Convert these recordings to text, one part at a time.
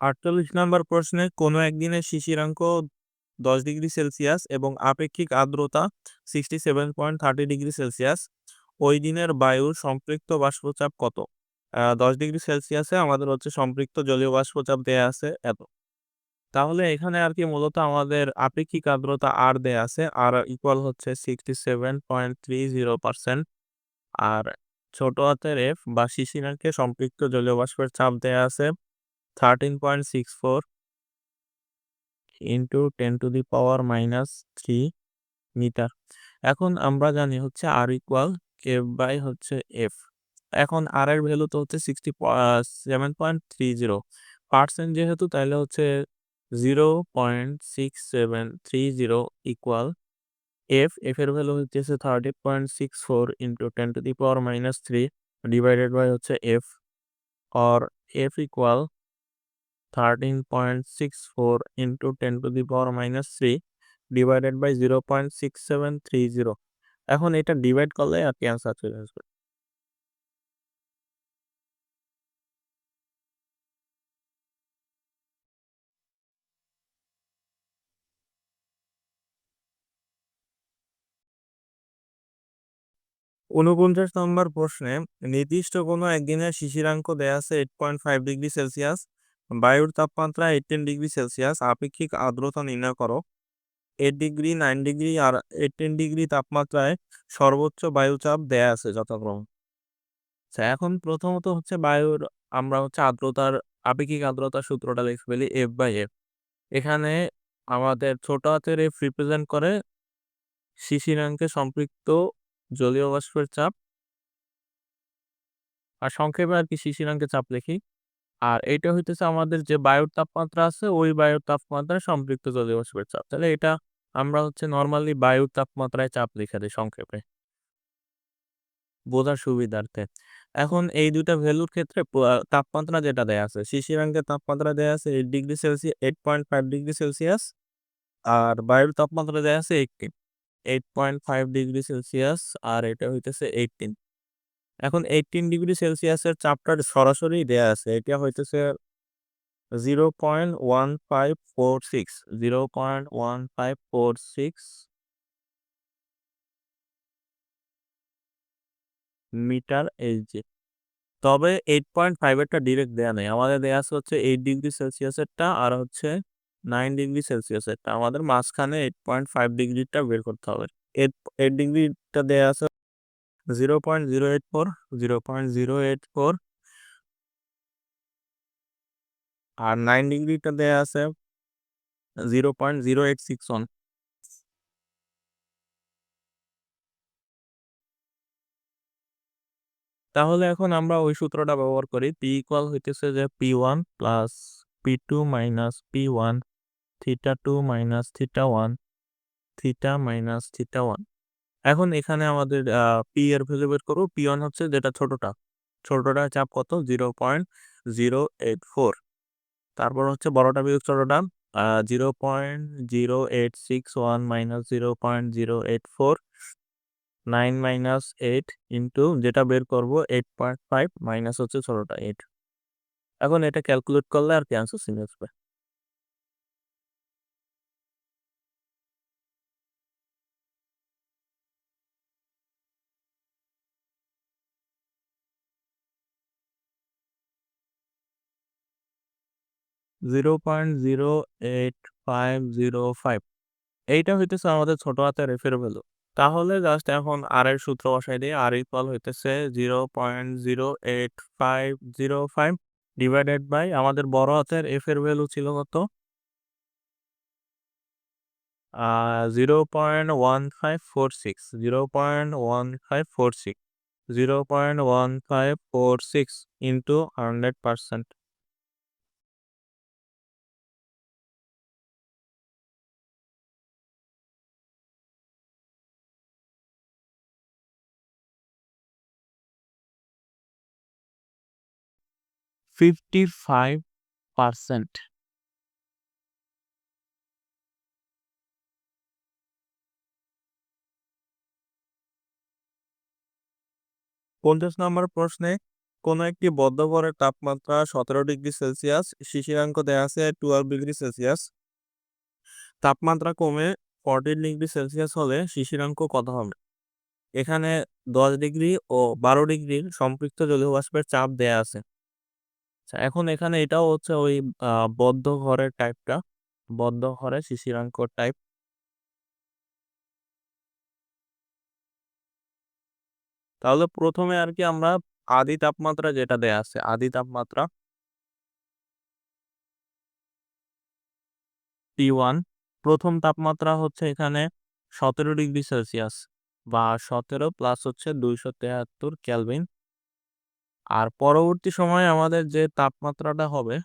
আটচল্লিশ নম্বর প্রশ্নে কোনো একদিনের শিশিরাঙ্ক দশ ডিগ্রি সেলসিয়াস এবং আপেক্ষিক আর্দ্রতা sixty seven point thirty degree Celsius. ওই দিনের বায়ুর সম্পৃক্ত বাষ্পচাপ কত? দশ ডিগ্রি সেলসিয়াসে আমাদের হচ্ছে সম্পৃক্ত জলীয় বাষ্পচাপ দেয়া আছে এত। তাহলে এখানে আর কি মূলত আমাদের আপেক্ষিক আর্দ্রতা আর দেয়া আছে। আর ইকুয়াল হচ্ছে sixty seven point three zero percent আর ছোট হাতের এফ বা শিশিরাঙ্কে সম্পৃক্ত জলীয় বাষ্পের চাপ দেয়া আছে। Thirteen point six four into ten to the power minus three metre এখন আমরা জানি হচ্ছে আর ইকুয়াল এফ বাই হচ্ছে এফ এখন আর এর ভ্যালু তো হচ্ছে sixty seven point three zero percent যেহেতু, তাহলে হচ্ছে zero point six seven three zero equal f f এর ভ্যালু হচ্ছে thirty point six four into ten to the power minus three divided by হচ্ছে f or f equal thirteen point six four into ten to the power minus three divided by এখন এটা divide করলে আর কি answer চলে আসবে? উনপঞ্চাশ নম্বর প্রশ্নে নির্দিষ্ট কোনো একদিনের শিশিরাঙ্ক দেয়া আছে eight point five degree Celsius বায়ুর তাপমাত্রা এইটিন ডিগ্রি সেলসিয়াস আপেক্ষিক আর্দ্রতা নির্ণয় করো। এইট ডিগ্রি নাইন ডিগ্রি আর এইটিন ডিগ্রি তাপমাত্রায় সর্বোচ্চ বায়ুচাপ দেয়া আছে যথাক্রম। আচ্ছা এখন প্রথমত হচ্ছে বায়ুর, আমরা হচ্ছে আর্দ্রতার, আপেক্ষিক আর্দ্রতার সূত্রটা লিখে ফেলি এফ বাই এফ এখানে আমাদের ছোট হাতের এফ রিপ্রেজেন্ট করে শিশিরাঙ্কে সম্পৃক্ত জলীয় বাষ্পের চাপ। আর সংক্ষেপে আর কি শিশিরাঙ্কে চাপ লিখি। আর এটা হইতেছে আমাদের যে বায়ুর তাপমাত্রা আছে, ওই বায়ুর তাপমাত্রায় সম্পৃক্ত জলীয় বাষ্পের চাপ। তাহলে এটা আমরা হচ্ছে নর্মালি বায়ুর তাপমাত্রায় চাপ লিখে দিই সংক্ষেপে। বোঝার সুবিধার্থে। এখন এই দুইটা ভ্যালুর ক্ষেত্রে তাপমাত্রা যেটা দেয়া আছে শিশিরাঙ্কের তাপমাত্রা দেয়া আছে eight degree Celsius eight point five degree Celsius আর বায়ুর তাপমাত্রা দেয়া আছে eighteen eight point five degree Celsius আর এটা হইতেছে এইটিন এখন এইটিন ডিগ্রি সেলসিয়াসের চাপটা সরাসরি দেয়া আছে। এটা হইতেছে zero point one five four six zero point one five four six metre HG তবে এইট পয়েন্ট ফাইভেরটা ডিরেক্ট দেয়া নেই। আমাদের দেয়া আছে হচ্ছে এইট ডিগ্রি সেলসিয়াসেরটা আর হচ্ছে নাইন ডিগ্রি সেলসিয়াসেরটা। আমাদের মাঝখানে এইট পয়েন্ট ফাইভ ডিগ্রিটা বের করতে হবে। এইট এইট ডিগ্রিটা দেয়া আছে zero point zero eight four zero point zero eight four আর নাইন ডিগ্রিটা দেয়া আছে zero point zero eight six one তাহলে এখন আমরা ওই সূত্রটা ব্যবহার করি পি ইকুয়াল হইতেছে যে P one plus P two minus P one theta two minus theta one theta minus theta one এখন এখানে আমাদের পি এর ভ্যালু বের করব। পি ওয়ান হচ্ছে যেটা ছোটটা। ছোটটা চাপ কত? Zero point zero eight four. তারপর হচ্ছে বড়টা বিয়োগ ছোটটা। Point zero eight four. Nine minus eight into যেটা বের করব এইট পয়েন্ট ফাইভ মাইনাস হচ্ছে ছোটটা এইট। এখন এটা ক্যালকুলেট করলে আর কি আনসার সিনে আসবে। Zero point zero eight five zero five এইটা হইতেছে আমাদের ছোট হাতের এফের ভ্যালু। তাহলে জাস্ট এখন আর এর সূত্র বসাই দিই। আর ইকুয়াল হইতেছে zero point zero eight five zero five divided by আমাদের বড় হাতের এফ এর ভ্যালু ছিল কত? Zero point one five four six zero point one five four six zero point one five four six into hundred percent fifty five পঞ্চাশ নম্বর প্রশ্নে কোনো একটি বদ্ধ ঘরের তাপমাত্রা সতেরো ডিগ্রি সেলসিয়াস, শিশিরাঙ্ক দেওয়া আছে টুয়েলভ ডিগ্রি সেলসিয়াস। তাপমাত্রা কমে ফোরটিন ডিগ্রি সেলসিয়াস হলে শিশিরাঙ্ক কত হবে? এখানে দশ ডিগ্রি ও বারো ডিগ্রির সম্পৃক্ত জলীয় বাষ্পের চাপ দেয়া আছে। আচ্ছা, এখন এখানে এটাও হচ্ছে ওই বদ্ধ ঘরের টাইপটা বদ্ধ ঘরে শিশিরাঙ্ক টাইপ তাহলে প্রথমে আর কি আমরা আদি তাপমাত্রা যেটা দেয়া আছে আদি তাপমাত্রা। টি ওয়ান প্রথম তাপমাত্রা হচ্ছে এখানে সতেরো ডিগ্রি সেলসিয়াস বা সতেরো প্লাস হচ্ছে দুইশো তেহাত্তর ক্যালভিন আর পরবর্তী সময়ে আমাদের যে তাপমাত্রাটা হবে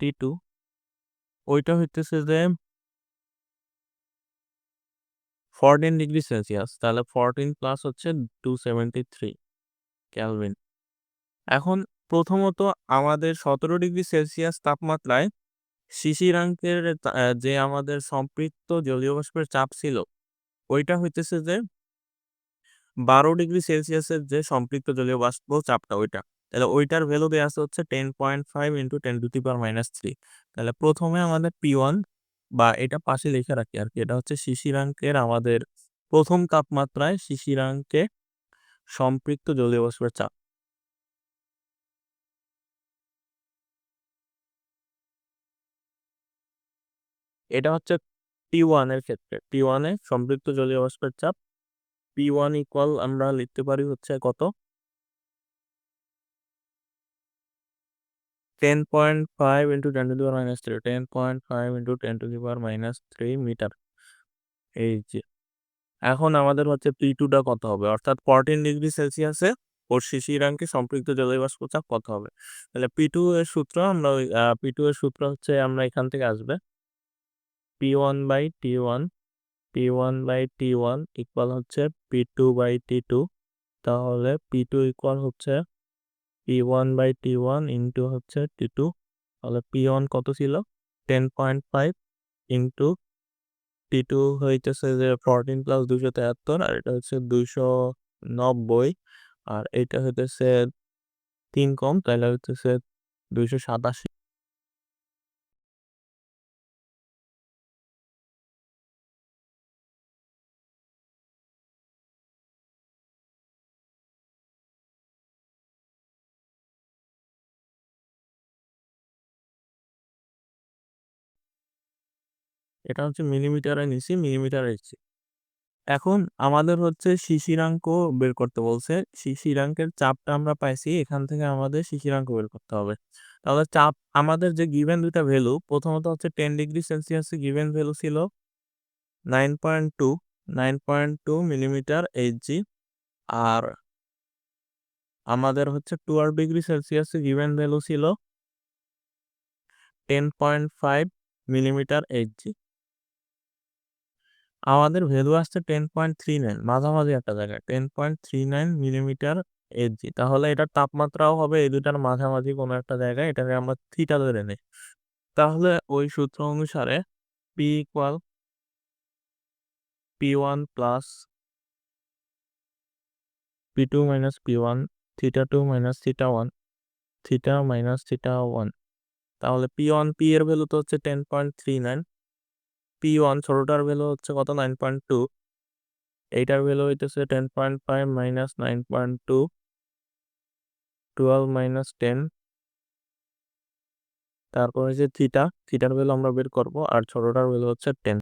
টি টু, ওইটা হইতেছে যে ফোরটিন ডিগ্রি সেলসিয়াস তাহলে ফোরটিন প্লাস হচ্ছে টু সেভেন্টি থ্রি ক্যালভিন এখন প্রথমত আমাদের সতেরো ডিগ্রি সেলসিয়াস তাপমাত্রায় শিশিরাঙ্কের যে আমাদের সম্পৃক্ত জলীয় বাষ্পের চাপ ছিল, ওইটা হইতেছে যে বারো ডিগ্রি সেলসিয়াসের যে সম্পৃক্ত জলীয় বাষ্প চাপটা ওইটা, তাহলে ওইটার ভ্যালু দেওয়া আছে হচ্ছে ten point five into ten to the power minus three তাহলে প্রথমে আমাদের পি ওয়ান বা এটা পাশে লেখা রাখি আর কি এটা হচ্ছে শিশিরাঙ্কের আমাদের প্রথম তাপমাত্রায় শিশিরাঙ্কে সম্পৃক্ত জলীয় বাষ্পের চাপ। এটা হচ্ছে টি ওয়ানের ক্ষেত্রে টি ওয়ানে সম্পৃক্ত জলীয় বাষ্পের চাপ পি ওয়ান ইকুয়াল আমরা লিখতে পারি হচ্ছে কত? Ten point five into ten to the minus three ten point five into ten to the minus three metre এই যে, এখন আমাদের হচ্ছে পি টুটা কত হবে? অর্থাৎ ফোরটিন ডিগ্রি সেলসিয়াসে ওর শিশিরাঙ্কে সম্পৃক্ত জলবাষ্প চাপ কত হবে? তাহলে পি টু এর সূত্র আমরা পি টু এর সূত্র হচ্ছে আমরা এখান থেকে আসবে P one by T one P one by T one equal হচ্ছে P two by T two তাহলে পি টু ইকুয়াল হচ্ছে P one by T one into হচ্ছে টি টু তাহলে পি ওয়ান কত ছিল? Ten point five into T two হইতেছে যে fourteen plus দুশো তেহাত্তর, আর এটা হচ্ছে দুশো নব্বই, আর এটা হইতেছে তিন কম, তাহলে হইতেছে দুইশো সাতাশি। এটা হচ্ছে মিলিমিটারে নিছি মিলিমিটারে নিচ্ছি এখন আমাদের হচ্ছে শিশিরাঙ্ক বের করতে বলছে। শিশিরাঙ্কের চাপটা আমরা পাইছি, এখান থেকে আমাদের শিশিরাঙ্ক বের করতে হবে। তাহলে চাপ, আমাদের যে গিভেন দুইটা ভ্যালু প্রথমত হচ্ছে টেন ডিগ্রি সেলসিয়াসে গিভেন ভ্যালু ছিল nine point two nine point two millimetre HG আর আমাদের হচ্ছে টুয়েলভ ডিগ্রি সেলসিয়াসে গিভেন ভ্যালু ছিল ten point five millimetre HG আমাদের ভ্যালু আসছে টেন পয়েন্ট থ্রি নাইন মাঝামাঝি একটা জায়গায় ten point three nine millimetre HG তাহলে এটার তাপমাত্রাও হবে এই দুটার মাঝামাঝি কোনো একটা জায়গায়, এটাকে আমরা থিটা ধরে নিই। তাহলে ওই সূত্র অনুসারে P equal P one plus P two minus P one theta two minus theta one theta minus theta one তাহলে পি ওয়ান পি এর ভ্যালু তো হচ্ছে ten point three nine P one ছোটোটার value হচ্ছে কত? নাইন পয়েন্ট টু এইটার value হইতেছে ten point five minus nine point two twelve minus ten তারপর হচ্ছে থিটা থিটার ভ্যালু আমরা বের করব, আর ছোটোটার ভ্যালু হচ্ছে টেন